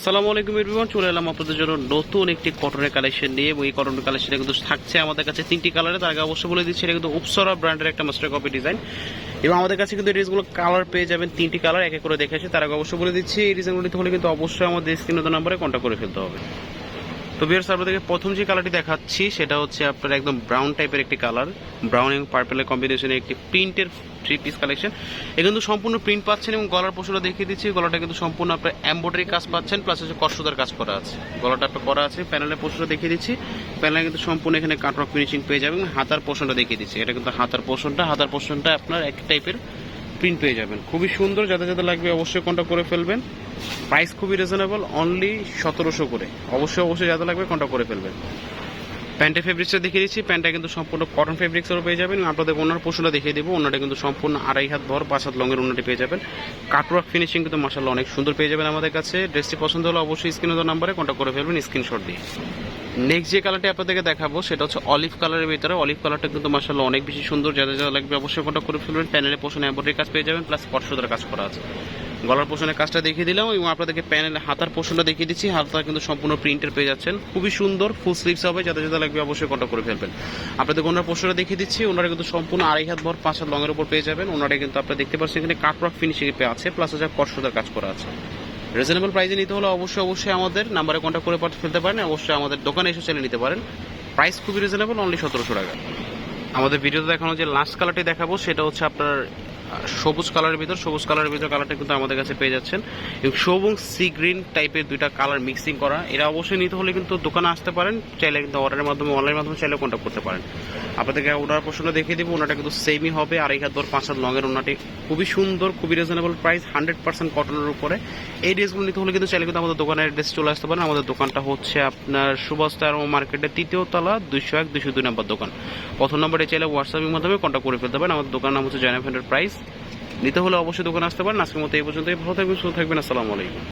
আসসালামু আলাইকুম এভরিওয়ান চলে এলাম আপনাদের জন্য নতুন একটি কটনের কালেকশন নিয়ে, এবং এই কটনের কালেকশন কিন্তু থাকছে আমাদের কাছে তিনটি কালারে তার আগে অবশ্যই বলে দিচ্ছি, এটা কিন্তু উপসরা ব্র্যান্ডের একটা মাস্টার কপি ডিজাইন এবং আমাদের কাছে কিন্তু ড্রেসগুলো কালার পেয়ে যাবেন তিনটি কালার এক করে দেখেছে তার আগে অবশ্যই বলে দিচ্ছি, এই ডিজাইনগুলো নিতে হলে কিন্তু অবশ্যই আমাদের স্ক্রিন নম্বরে কন্ট্যাক্ট করে ফেলতে হবে। তো বিয়ার্স আপনাদেরকে প্রথম যে কালারটি দেখাচ্ছি, সেটা হচ্ছে আপনার একদম ব্রাউন টাইপের একটি কালার ব্রাউন এবং পার্পেলের কম্বিনেশনে একটি প্রিন্টের থ্রি পিস কালেকশন এ কিন্তু সম্পূর্ণ প্রিন্ট পাচ্ছেন এবং গলার পোষণটা দেখিয়ে দিচ্ছি, গলাটা কিন্তু সম্পূর্ণ আপনার এম্ব্রয়ডারি কাজ পাচ্ছেন প্লাস হচ্ছে কষ্টদার কাজ করা আছে। গলাটা আপনার করা আছে প্যানেলের পোষণটা দেখিয়ে দিচ্ছি। প্যানেলে কিন্তু সম্পূর্ণ এখানে কাটওয়ার্ক ফিনিশিং পেয়ে যাবেন হাতার পোষণটা দেখিয়ে দিচ্ছি। এটা কিন্তু হাতার পোষণটা হাতার পোষণটা আপনার এক টাইপের প্রিন্ট পেয়ে যাবেন। খুবই সুন্দর যাতে যাতে লাগবে অবশ্যই কন্ট্যাক্ট করে ফেলবেন। প্রাইস খুবই রিজনেবল অনলি সতেরোশো করে। অবশ্যই অবশ্যই যাতে লাগবে কন্ট্যাক্ট করে ফেলবেন। প্যান্টের ফেব্রিক্সটা দেখিয়ে দিচ্ছি। প্যান্টটা কিন্তু সম্পূর্ণ কটন ফেব্রিক্সেরও পেয়ে যাবেন। আপনাদের ওনার পোষণটা দেখিয়ে দেবো। ওনাটা কিন্তু সম্পূর্ণ আড়াই হাত ভর, পাঁচ হাত লঙের ওনাটি পেয়ে যাবেন। কাটওয়ার্ক ফিনিশিং কিন্তু মাসাল্লাহ অনেক সুন্দর পেয়ে যাবেন আমাদের কাছে। ড্রেসটি পছন্দ হলে অবশ্যই স্ক্রিনের নাম্বারে কন্ট্যাক্ট করে ফেলবেন স্ক্রিনশট দিয়ে। নেক্সট যে কালারটি আপনাদেরকে দেখাবো, সেটা হচ্ছে অলিভ কালারের ভিতরে। অলিভ কালারটা কিন্তু মাসাল্লাহ অনেক বেশি সুন্দর। যাদের যা লাগবে অবশ্যই কন্ট্যাক্ট করে ফেলবেন। প্যানেলের পোষণ এম্বয়ডারি কাজ পেয়ে যাবেন প্লাস স্পর্শদার কাজ করা আছে। গলার পোষণের কাজটা দেখিয়ে দিলাম এবং আপনাদেরকে প্যানেলে হাতার পোষণটা দেখিয়ে দিচ্ছি। হাতা কিন্তু সম্পূর্ণ প্রিন্টের পেয়ে যাচ্ছেন। খুবই সুন্দর ফুল স্লিভস হবে। যাদের যাদের লাগবে অবশ্যই কন্ট্যাক্ট করে ফেলবেন। আপনাদের ওনার পোষণটা দেখিয়ে দিচ্ছি। ওনারা কিন্তু সম্পূর্ণ আড়াই হাত ভর, পাঁচ হাত লঙের উপর পেয়ে যাবেন। ওনারা কিন্তু আপনারা দেখতে পাচ্ছেন এখানে কাটওয়ার্ক ফিনিশিং পেয়ে আছে প্লাস হচ্ছে কষ্টদার কাজ করা আছে। রিজনেবল প্রাইসে নিতে হলে অবশ্যই অবশ্যই আমাদের নাম্বারে কন্ট্যাক্ট করে ফেলতে পারেন। অবশ্যই আমাদের দোকানে এসে চলে নিতে পারেন। প্রাইস খুবই রিজনেবল অনলি সতেরোশো টাকা। আমাদের ভিডিওতে দেখানো যে লাস্ট কালারটি দেখাবো, সেটা হচ্ছে আপনার সবুজ কালারের ভিতর, সবুজ কালারের ভিতর কালারটা কিন্তু আমাদের কাছে পেয়ে যাচ্ছেন। এবং সবুজ সি গ্রিন টাইপের দুইটা কালার মিক্সিং করা। এরা অবশ্যই নিতে হলে কিন্তু দোকানে আসতে পারেন, চাইলে কিন্তু অর্ডারের মাধ্যমে অনলাইনের মাধ্যমে চাইলে কন্ট্যাক্ট করতে পারেন। আপনাদেরকে ওনার প্রশ্ন দেখিয়ে দেবো, ওনাটা কিন্তু সেমই হবে আড়াই হাত দর পাঁচ হাত লঙের ওনাটি খুবই সুন্দর, খুবই রিজনেবল প্রাইস হান্ড্রেড পার্সেন্ট কটনের উপরে। এই ড্রেসগুলো নিতে হলে কিন্তু চাইলে কিন্তু আমাদের দোকানের অ্যাড্রেস চলে আসতে পারেন। আমাদের দোকানটা হচ্ছে আপনার সুভাষ আরও মার্কেটের তৃতীয় তলা, দুইশো এক, দুইশো দুই নম্বর দোকান। প্রথম নম্বরে চাইলে হোয়াটসঅ্যাপের মাধ্যমে কন্ট্যাক্ট করে ফেলতে পারেন। আমাদের দোকান নাম হচ্ছে জয়না ফ্যান্ডের প্রাইস নিতে হলে অবশ্যই দোকানে আসতে পারেন। আজকের মতো এই পর্যন্তই। ভালো থাকবেন, সুস্থ থাকবেন। আসসালামু আলাইকুম।